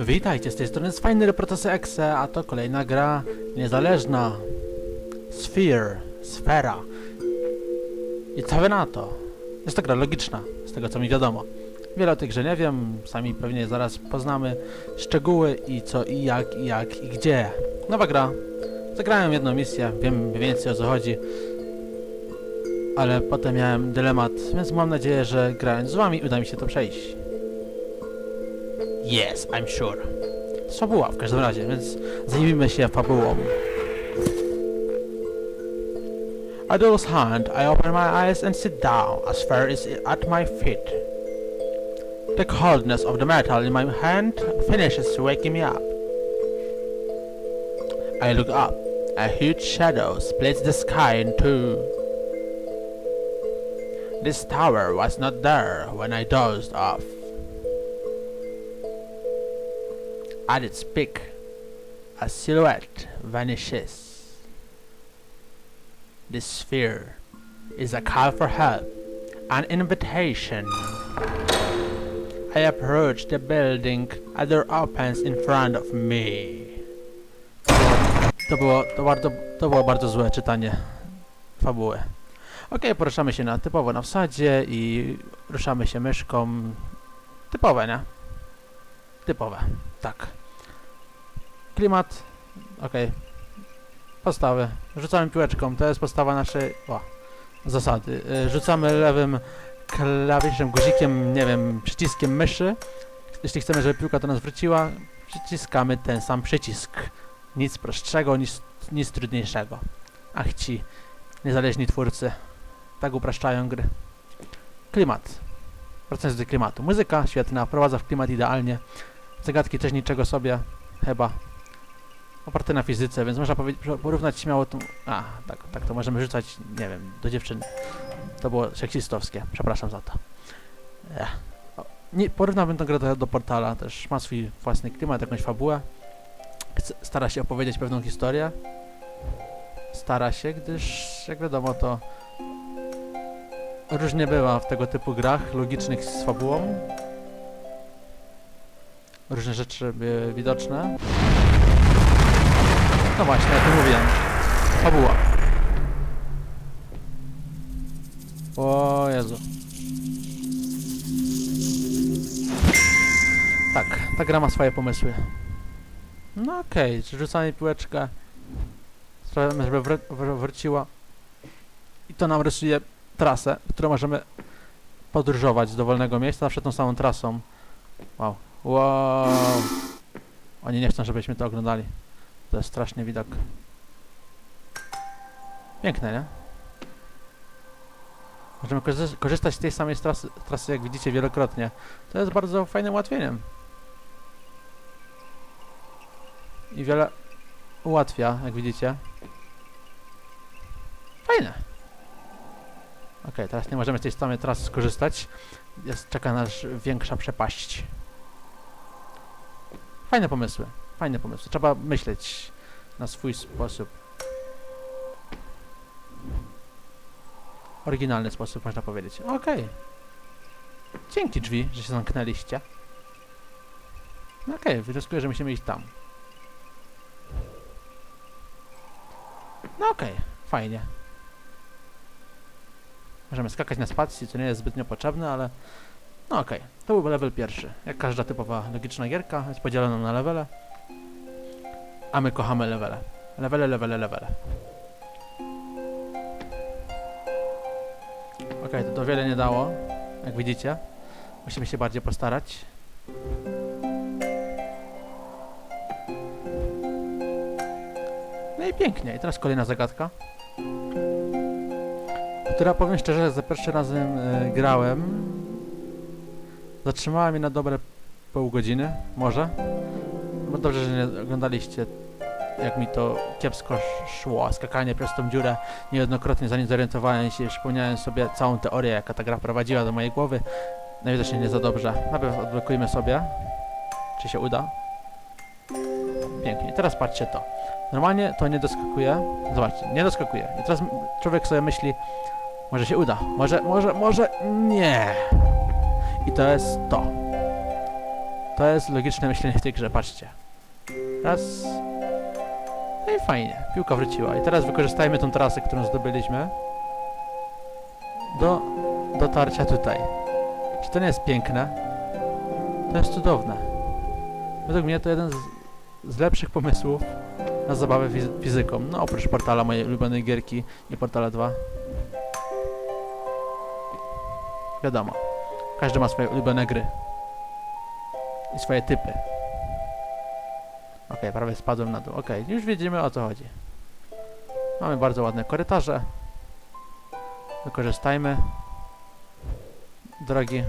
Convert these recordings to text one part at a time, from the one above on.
Witajcie, z tej strony jest fajny Exe, a to kolejna gra niezależna. Sphere, sfera. I co wy na to? Jest to gra logiczna, z tego co mi wiadomo. Wiele o tej grze nie wiem, sami pewnie zaraz poznamy szczegóły i co i jak i jak i gdzie. Nowa gra. Zagrałem jedną misję, wiem więcej o co chodzi. Ale potem miałem dylemat, więc mam nadzieję, że grając z wami uda mi się to przejść. Yes, I'm sure. Fabuła w każdym razie, więc zajmijmy się fabułą. Do lose hand, I open my eyes and sit down, as fair is at my feet. The coldness of the metal in my hand finishes waking me up. I look up. A huge shadow splits the sky in two. This tower was not there when I dozed off. At its peak, a silhouette vanishes. This sphere is a call for help, an invitation. I approach the building, a door opens in front of me. To było, to bardzo, to było bardzo złe czytanie fabuły. Okej, poruszamy się na typowo na wsadzie i ruszamy się myszką. Typowe, nie? Typowe, tak. Klimat, okej. Postawy. Rzucamy piłeczką, to jest postawa naszej... O, zasady. Y, Rzucamy lewym klawiszem, guzikiem, nie wiem, przyciskiem myszy. Jeśli chcemy, żeby piłka do nas wróciła, przyciskamy ten sam przycisk. Nic prostszego, nic, nic trudniejszego. Ach ci, niezależni twórcy. Tak upraszczają gry. Klimat. Wracając do klimatu. Muzyka świetna, wprowadza w klimat idealnie. Zagadki też niczego sobie, chyba. Oparte na fizyce, więc można porównać śmiało tą... A, tak, tak, to możemy rzucać, nie wiem, do dziewczyn. To było seksistowskie, przepraszam za to. Ech. Nie, porównałbym tę grę do, do Portala, też ma swój własny klimat, jakąś fabułę. Stara się opowiedzieć pewną historię. Stara się, gdyż, jak wiadomo, to różnie bywa w tego typu grach logicznych z fabułą. Różne rzeczy były widoczne. No właśnie, jak mówiłem. Fabuła. O Jezu. Tak, ta gra ma swoje pomysły. No okej, okay, rzucamy piłeczkę. Sprawiamy, żeby wr wr wróciła. I to nam rysuje trasę, którą możemy podróżować z dowolnego miejsca, zawsze tą samą trasą. Wow. Wow. Oni nie chcą, żebyśmy to oglądali. To jest straszny widok. Piękne, nie? Możemy korzy- korzystać z tej samej trasy, trasy, jak widzicie, wielokrotnie. To jest bardzo fajnym ułatwieniem. I wiele ułatwia, jak widzicie. Fajne. Okej, teraz nie możemy z tej samej trasy skorzystać. Jest, czeka nas większa przepaść. Fajne pomysły. Fajne pomysły. Trzeba myśleć na swój sposób. Oryginalny sposób, można powiedzieć. Okej. Dzięki drzwi, że się zamknęliście. Okej, wnioskuję, że musimy iść tam. No okej, fajnie. Możemy skakać na spacji, co nie jest zbytnio potrzebne, ale... No okej, to był level pierwszy. Jak każda typowa logiczna gierka, jest podzielona na levele. A my kochamy levele. Levele, levele, levele. Okej, to, to wiele nie dało, jak widzicie. Musimy się bardziej postarać. No i pięknie. I teraz kolejna zagadka. Która powiem szczerze, za pierwszym razem e, grałem. Zatrzymała mnie na dobre pół godziny, może. Dobrze, że nie oglądaliście jak mi to kiepsko sz- szło, skakanie przez tą dziurę niejednokrotnie zanim zorientowałem się, przypomniałem sobie całą teorię, jaka ta gra prowadziła do mojej głowy. Najwidoczniej nie za dobrze. Najpierw odblokujmy sobie, czy się uda. Pięknie. Teraz patrzcie to. Normalnie to nie doskakuje. Zobaczcie, nie doskakuje. I teraz człowiek sobie myśli, może się uda, może, może, może nie. I to jest to. To jest logiczne myślenie w tej grze, patrzcie. Raz. No i fajnie, piłka wróciła. I teraz wykorzystajmy tą trasę, którą zdobyliśmy do dotarcia tutaj. Czy to nie jest piękne? To jest cudowne. Według mnie to jeden z, z lepszych pomysłów na zabawę fiz- fizyką. No oprócz portala mojej ulubionej gierki i portala 2. Wiadomo. Każdy ma swoje ulubione gry. I swoje typy. Okej, prawie spadłem na dół. Okej, już widzimy o co chodzi. Mamy bardzo ładne korytarze. Wykorzystajmy. Drogi.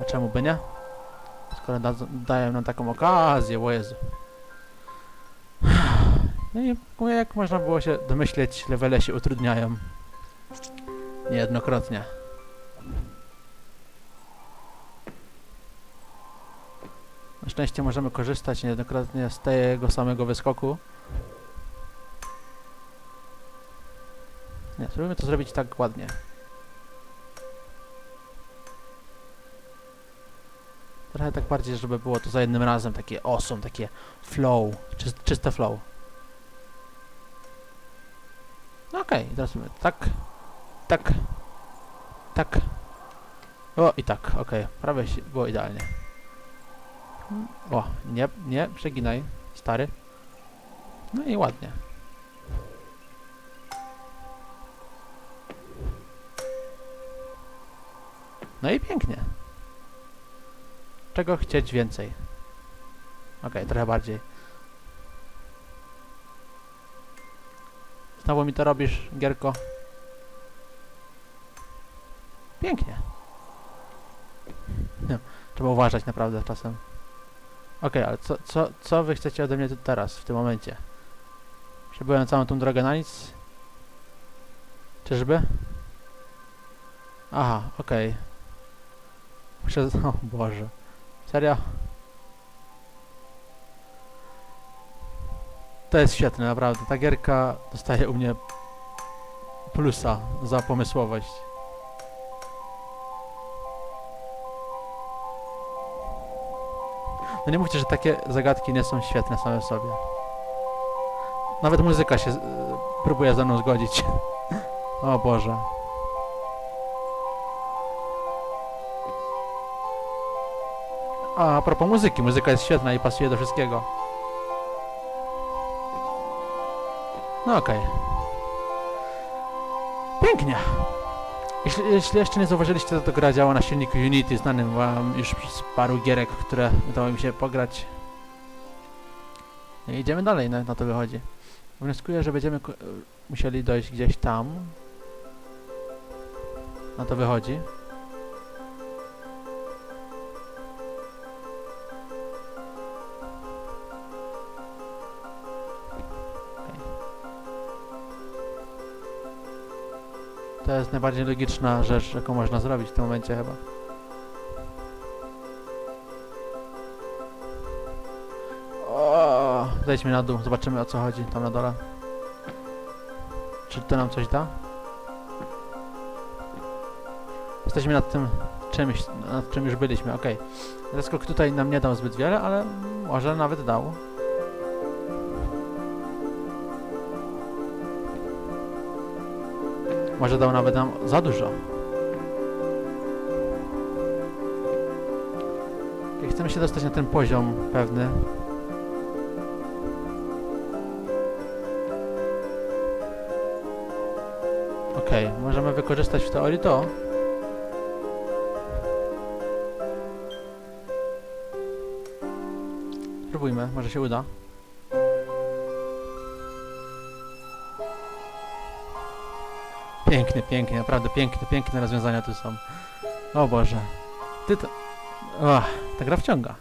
A czemu by nie? Skoro da dają nam taką okazję, o Jezu. No i jak można było się domyśleć, levele się utrudniają. Niejednokrotnie. Szczęście możemy korzystać niejednokrotnie z tego samego wyskoku. Nie, spróbujmy to zrobić tak ładnie. Trochę tak bardziej, żeby było to za jednym razem, takie awesome, takie flow, czy, czyste flow. No okej, okay, teraz tak, tak, tak. O, i tak, okej, prawie się, było idealnie. O, nie, nie, przeginaj, stary. No i ładnie. No i pięknie. Czego chcieć więcej? Okej, trochę bardziej. Znowu mi to robisz, Gierko. Pięknie. Trzeba uważać naprawdę czasem. Okej, ale co, co, co wy chcecie ode mnie tu teraz, w tym momencie? Przebyłem całą tą drogę na nic? Czyżby? Aha, okej. Muszę... O Boże. Serio? To jest świetne, naprawdę. Ta gierka dostaje u mnie plusa za pomysłowość. No nie mówcie, że takie zagadki nie są świetne same w sobie. Nawet muzyka się y, próbuje ze mną zgodzić. o Boże. A, a propos muzyki, muzyka jest świetna i pasuje do wszystkiego. No okej. Pięknie. Jeśli, jeśli jeszcze nie zauważyliście, to, to gra działa na silniku Unity, znanym wam już z paru gierek, które udało mi się pograć. I idziemy dalej, na, na to wychodzi. Wnioskuję, że będziemy musieli dojść gdzieś tam. Na to wychodzi. To jest najbardziej logiczna rzecz, jaką można zrobić w tym momencie chyba. O, zejdźmy na dół, zobaczymy o co chodzi tam na dole. Czy to nam coś da? Jesteśmy nad tym czymś, nad czym już byliśmy, okej. Okay. Tutaj nam nie dał zbyt wiele, ale może nawet dał. Może dał nawet nam za dużo. Jak chcemy się dostać na ten poziom pewny. Okay, możemy wykorzystać w teorii to. Spróbujmy, może się uda. Pięknie, pięknie, naprawdę piękne, piękne rozwiązania tu są. O Boże. Ty to... O, ta gra wciąga.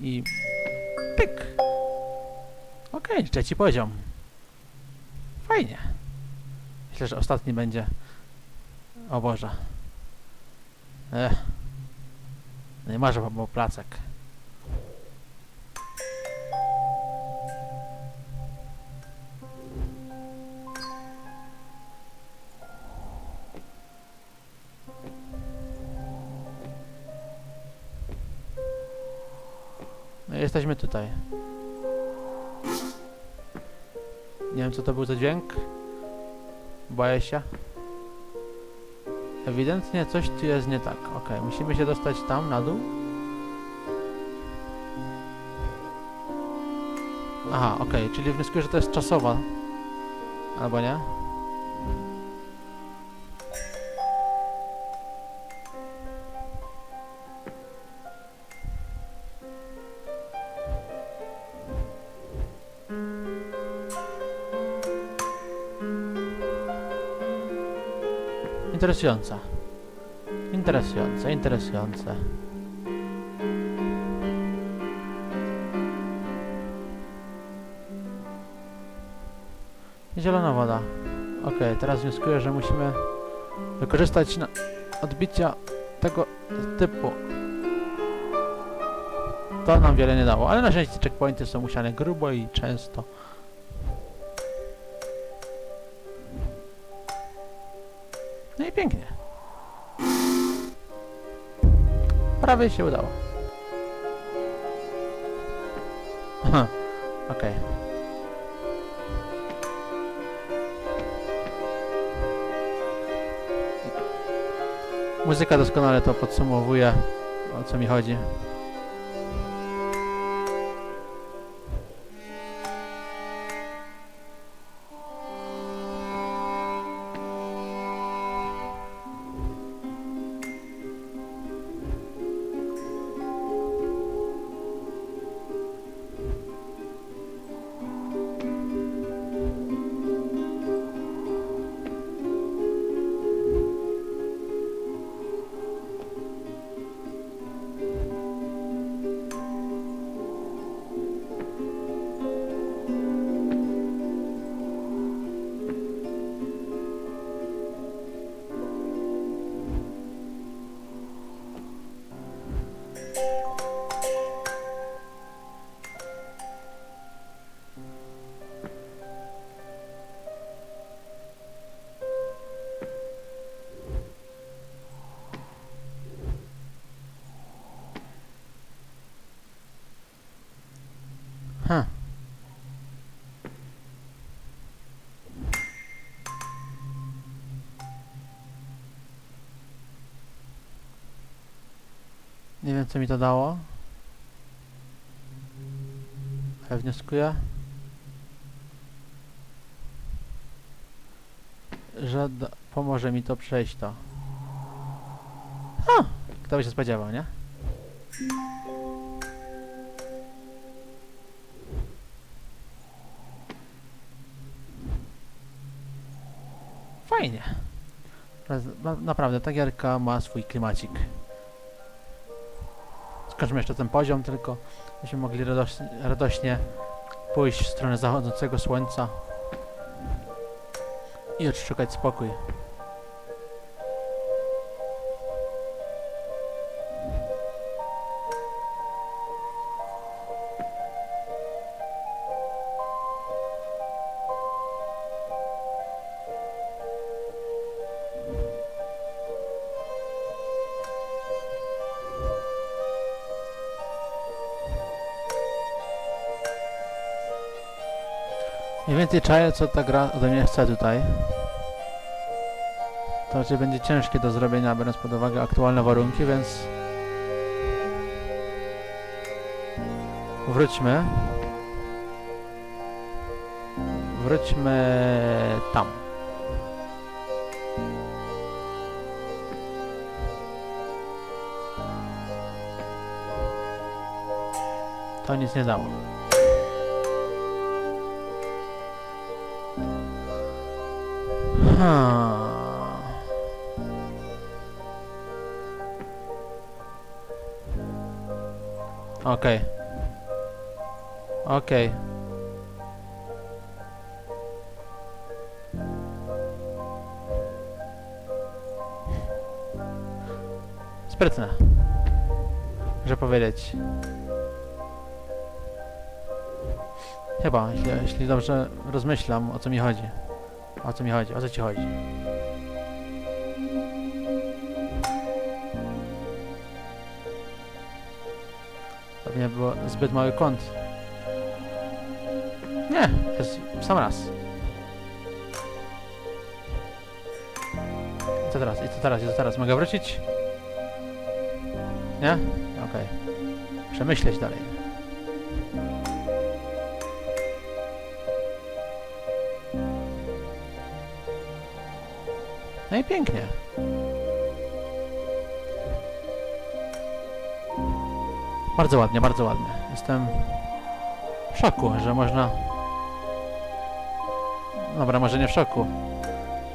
I... pyk. Okej, okay, trzeci poziom. Fajnie. Myślę, że ostatni będzie... O Boże. Ech. Nie może, bo placek. Jesteśmy tutaj. Nie wiem co to był za dźwięk. Boję się. Ewidentnie coś tu jest nie tak. Okej, musimy się dostać tam, na dół. Aha, okej, czyli wnioskuję, że to jest czasowa. Albo nie? Interesujące. Interesujące, interesujące. Zielona woda. Okej, teraz wnioskuję, że musimy wykorzystać na odbicia tego typu. To nam wiele nie dało, ale na szczęście checkpointy są musiane grubo i często. Pięknie. Prawie się udało. Okej. Muzyka doskonale to podsumowuje, o co mi chodzi. Co mi to dało. Ale wnioskuję, że pomoże mi to przejść to. Ha! Kto by się spodziewał, nie? Fajnie. Naprawdę, ta gierka ma swój klimacik. Skończmy jeszcze ten poziom, tylko byśmy mogli radoś radośnie pójść w stronę zachodzącego słońca i odszukać spokój. Mniej więcej czaję, co ta gra ode mnie chce tutaj. To raczej będzie ciężkie do zrobienia, biorąc pod uwagę aktualne warunki, więc... Wróćmy. Wróćmy tam. To nic nie dało. Hmm. Okej. Okej. Sprytne. Że powiedzieć. Chyba, jeśli, jeśli dobrze rozmyślam, o co mi chodzi. O co mi chodzi? O co ci chodzi? Nie było zbyt mały kąt. Nie, jest sam raz. I co teraz? I co teraz? I co teraz? Mogę wrócić? Nie? Okej. Przemyśleć dalej. No i pięknie. Bardzo ładnie, bardzo ładnie. Jestem w szoku, że można... Dobra, może nie w szoku.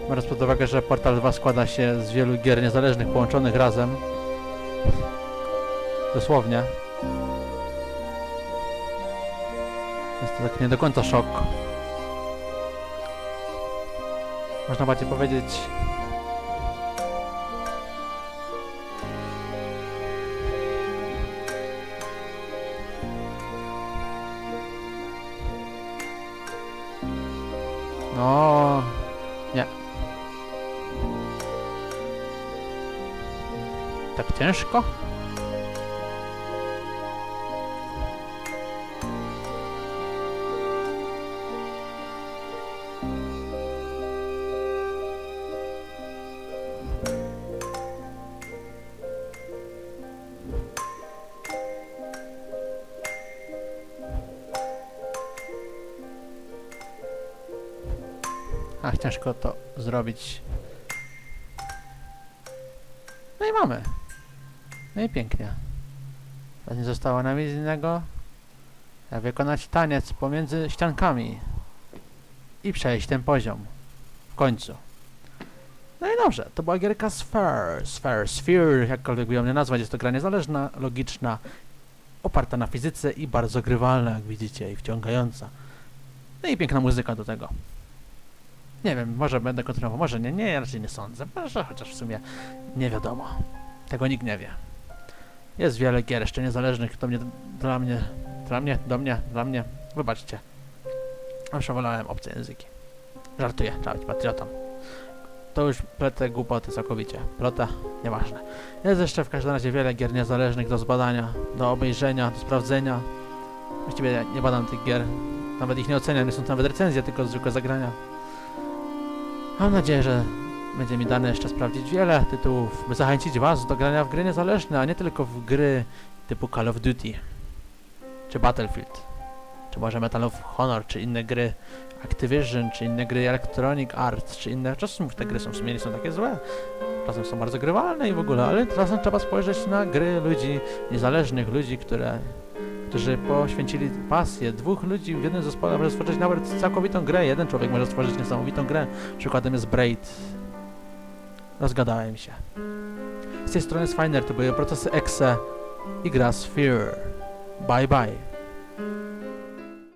Biorąc pod uwagę, że Portal 2 składa się z wielu gier niezależnych połączonych razem. Dosłownie. Jest to tak nie do końca szok. Można bardziej powiedzieć... No, nie. Tak ciężko? Ach, ciężko to zrobić. No i mamy. No i pięknie. Teraz nie zostało nam nic innego, jak wykonać taniec pomiędzy ściankami i przejść ten poziom. W końcu. No i dobrze, to była gierka Sphere, Sphere, Sphere, jakkolwiek by ją nie nazwać. Jest to gra niezależna, logiczna, oparta na fizyce i bardzo grywalna, jak widzicie, i wciągająca. No i piękna muzyka do tego. Nie wiem, może będę kontynuował, może nie, nie, raczej nie sądzę, może chociaż w sumie nie wiadomo. Tego nikt nie wie. Jest wiele gier jeszcze niezależnych, to mnie, dla mnie, dla mnie, do mnie, dla mnie, wybaczcie. Zawsze wolałem obce języki. Żartuję, trzeba być patriotą. To już pletę głupoty całkowicie. Plota, nieważne. Jest jeszcze w każdym razie wiele gier niezależnych do zbadania, do obejrzenia, do sprawdzenia. Właściwie nie badam tych gier, nawet ich nie oceniam, nie są nawet recenzje, tylko zwykłe zagrania. Mam nadzieję, że będzie mi dane jeszcze sprawdzić wiele tytułów, by zachęcić Was do grania w gry niezależne, a nie tylko w gry typu Call of Duty, czy Battlefield, czy może Medal of Honor, czy inne gry Activision, czy inne gry Electronic Arts, czy inne... Czasem te gry są w sumie nie są takie złe, czasem są bardzo grywalne i w ogóle, ale czasem trzeba spojrzeć na gry ludzi niezależnych, ludzi, które którzy poświęcili pasję. Dwóch ludzi w jednym zespole może stworzyć nawet całkowitą grę. Jeden człowiek może stworzyć niesamowitą grę. Przykładem jest Braid. Rozgadałem się. Z tej strony Swiner to były procesy Exe i gra Sphere. Bye bye.